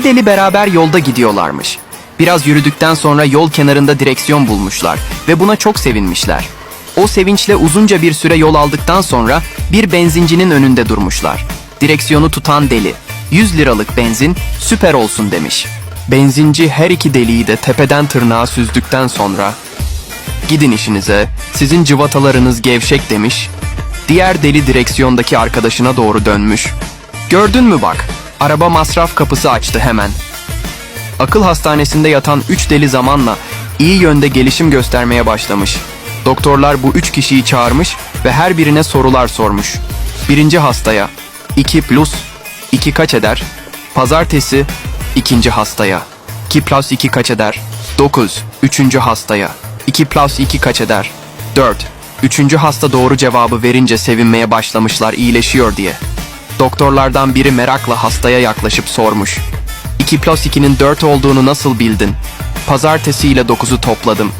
İki deli beraber yolda gidiyorlarmış. Biraz yürüdükten sonra yol kenarında direksiyon bulmuşlar ve buna çok sevinmişler. O sevinçle uzunca bir süre yol aldıktan sonra bir benzincinin önünde durmuşlar. Direksiyonu tutan deli, 100 liralık benzin süper olsun demiş. Benzinci her iki deliği de tepeden tırnağa süzdükten sonra Gidin işinize, sizin cıvatalarınız gevşek demiş. Diğer deli direksiyondaki arkadaşına doğru dönmüş. Gördün mü bak, araba masraf kapısı açtı hemen. Akıl hastanesinde yatan üç deli zamanla iyi yönde gelişim göstermeye başlamış. Doktorlar bu üç kişiyi çağırmış ve her birine sorular sormuş. Birinci hastaya, 2 plus 2 kaç eder? Pazartesi, ikinci hastaya. 2 plus 2 kaç eder? 9. Üçüncü hastaya. 2 plus 2 kaç eder? 4. Üçüncü hasta doğru cevabı verince sevinmeye başlamışlar iyileşiyor diye. Doktorlardan biri merakla hastaya yaklaşıp sormuş. 2 plus 2'nin 4 olduğunu nasıl bildin? Pazartesi ile 9'u topladım.